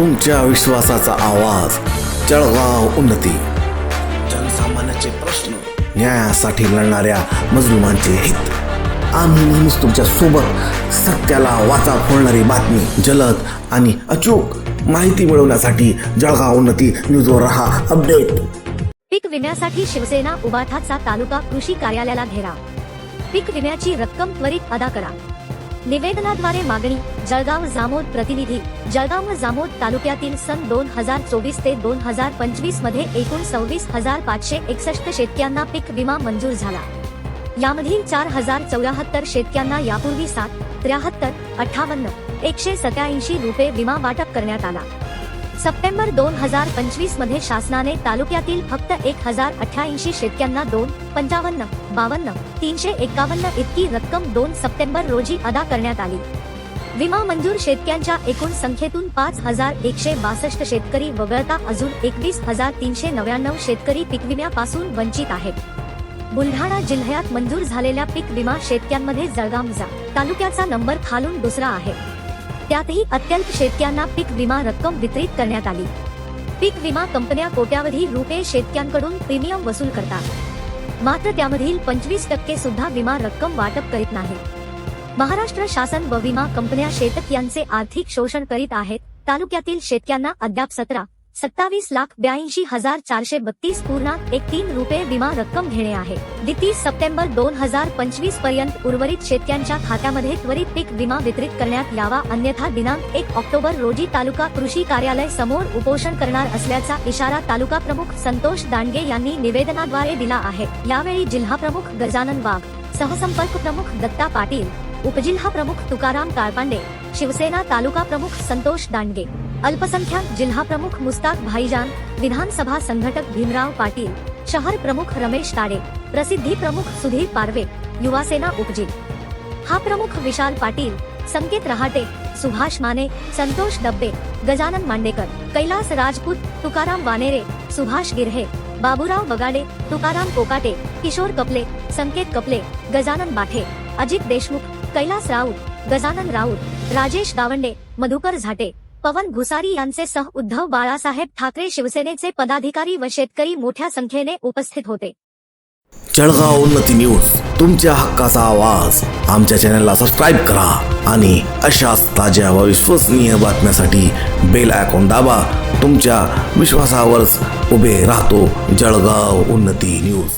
तुमच्या विश्वासाचा आवाज. जळगाव उन्नती. जनसामान्याचे प्रश्न न्यायासाठी लढणाऱ्या मजलुमांचे हित. आम्ही नेहमीच तुमच्यासोबत सत्याला वाचा फोडणारी बातमी जलद आणि अचूक माहिती मिळवण्यासाठी जळगाव उन्नती न्यूजवर रहा अपडेट. पीक विम्यासाठी शिवसेना उबाठाचा तालुका कृषी कार्यालयाला घेरा. पीक विम्याची रक्कम त्वरित अदा करा. निवेदनाद्वारे मागणी जळगाव जामोद प्रतिनिधी जळगाव व जामोद तालुक्यातील सन दोन हजार चोवीस ते दोन हजार पंचवीसमध्ये एकूण सव्वीस हजार पाचशे एकसष्ट शेतकऱ्यांना पीक विमा मंजूर झाला. यामधील चार हजार चौऱ्याहत्तर शेतकऱ्यांना यापूर्वी सात त्र्याहत्तर अठ्ठावन्न एकशे सत्याऐंशी रुपये विमा वाटप करण्यात आला. सप्टेंबर दोन हजार पंचवीसमध्ये शासनाने तालुक्यातील फक्त एक हजार अठ्याऐंशी शेतकऱ्यांना दोन पंचावन्न बावन्न तीनशे एकावन्न इतकी रक्कम दोन सप्टेंबर रोजी अदा करण्यात आली. विमा मंजूर शेतकऱ्यांच्या एकूण संख्येतून पाच हजार एकशे बासष्ट शेतकरी वगळता अजून एकवीस हजार तीनशे नव्याण्णव शेतकरी पीक विम्यापासून वंचित आहेत. बुलढाणा जिल्ह्यात मंजूर झालेल्या पीक विमा शेतक्यांमध्ये जळगावजा तालुक्याचा नंबर खालून दुसरा आहे. त्यातही अत्यल्प शेतकऱ्यांना पीक विमा रक्कम वितरित करण्यात आली. पीक विमा कंपन्या कोट्यावधी रुपये शेतकऱ्यांकडून प्रीमियम वसूल करतात. मात्र त्यामधील पंचवीस टक्के सुद्धा विमा रक्कम वाटप करीत नाही. महाराष्ट्र शासन व विमा कंपन्या शेतक यांचे आर्थिक शोषण करीत आहेत. तालुक्यातील शेतकऱ्यांना अद्याप सतरा सत्तावीस लाख ब्याऐंशी हजार चारशे बत्तीस पूर्णांक एक तीन रुपये विमा रक्कम घेणे आहे. तीस सप्टेंबर दोन हजार पंचवीसपर्यंत उर्वरित शेतकऱ्यांच्या खात्यामध्ये त्वरित पीक विमा वितरित करण्यात यावा अन्यथा दिनांक एक ऑक्टोबर रोजी तालुका कृषी कार्यालय समोर उपोषण करणार असल्याचा इशारा तालुका प्रमुख संतोष दांडगे यांनी निवेदनाद्वारे दिला आहे. यावेळी जिल्हा प्रमुख गजानन वाघ सहसंपर्क प्रमुख दत्ता पाटील उपजिल्हा प्रमुख तुकाराम काळपांडे शिवसेना तालुका प्रमुख संतोष दांडगे अल्पसंख्याक जिल्हा प्रमुख मुस्ताक भाईजान, विधानसभा संघटक भीमराव पाटील, शहर प्रमुख रमेश ताडे, प्रसिद्धी प्रमुख सुधीर पारवे युवासेना उपजी हा प्रमुख विशाल पाटील, संकेत रहाटे, सुभाष माने, संतोष डब्बे, गजानन मांडेकर, कैलास राजपूत, तुकाराम वानेरे, सुभाष गिरहे, बाबूराव बगाडे, तुकाराम कोकाटे, किशोर कपले, संकेत कपले, गजानन बाठे, अजित देशमुख, कैलास राऊत, गजानन राऊत, राजेश गावंडे, मधुकर झाटे. पवन भुसारी यांचे सह उद्धव बाळासाहेब ठाकरे शिवसेनेचे पदाधिकारी व शेतकरी मोठ्या संख्येने उपस्थित होते. जळगाव उन्नती न्यूज तुमच्या हक्काचा आवाज. आमच्या चॅनलला सबस्क्राईब करा आणि अशाच ताज्या व विश्वसनीय बातम्यासाठी बेल आयकॉन दाबा. तुमच्या विश्वासावरच उभे राहतो जळगाव उन्नती न्यूज.